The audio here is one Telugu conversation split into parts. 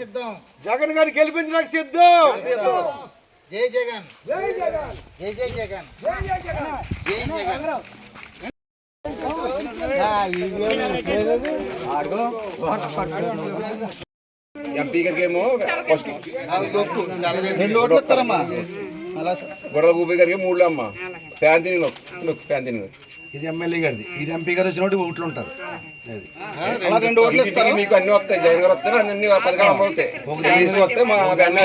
సిద్ధం? జగన్ గారిని గెలిపించడానికి సిద్ధం. జై జగన్. జై జగన్. జై జై జగన్. జై జగన్. ఎంపీ గారికి ఏమో ఫస్ట్. రెండు ఓట్లు ఇస్తారమ్మా గొడవ భూపి గారికి మూడు అమ్మ. ఫ్యాన్ తిని ఫ్యాన్ తిని. ఇది ఎమ్మెల్యే గారిది. ఇది ఎంపీ గారు వచ్చినప్పుడు ఓట్లు ఉంటారు. అది. అలా రెండు ఓట్లు ఇస్తారు. మీకు అన్ని వస్తాయి. జగన్ గారు వస్తారు. అన్ని పథకాలు జగన్ వస్తే మా అన్నీ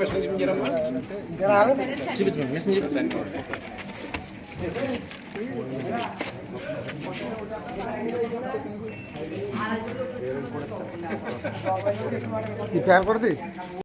వస్తాయి చూపించారు మిషన్ ఈ పేరు కొడుతుంది